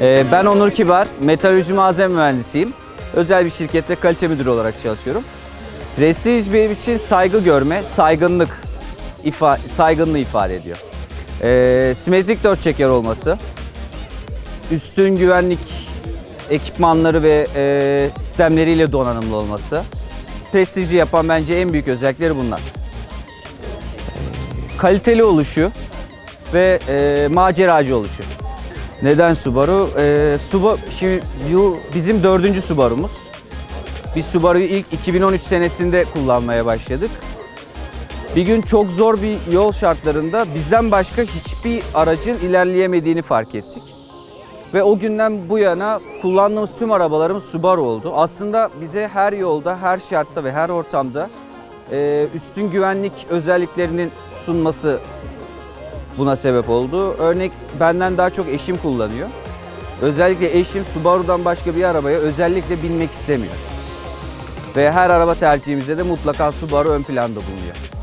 Ee, ben Onur Kibar, metalürji malzeme mühendisiyim. Özel bir şirkette kalite müdürü olarak çalışıyorum. Prestij benim için saygı görme, saygınlık ifa saygınlığı ifade ediyor. Ee, simetrik dört çeker olması, üstün güvenlik ekipmanları ve e, sistemleriyle donanımlı olması. Prestiji yapan bence en büyük özellikleri bunlar. Kaliteli oluşu ve e, maceracı oluşu. Neden Subaru? Ee, Subaru şimdi bu bizim dördüncü Subaru'muz. Biz Subaru'yu ilk 2013 senesinde kullanmaya başladık. Bir gün çok zor bir yol şartlarında bizden başka hiçbir aracın ilerleyemediğini fark ettik. Ve o günden bu yana kullandığımız tüm arabalarımız Subaru oldu. Aslında bize her yolda, her şartta ve her ortamda e, üstün güvenlik özelliklerinin sunması buna sebep oldu. Örnek benden daha çok eşim kullanıyor. Özellikle eşim Subaru'dan başka bir arabaya özellikle binmek istemiyor. Ve her araba tercihimizde de mutlaka Subaru ön planda bulunuyor.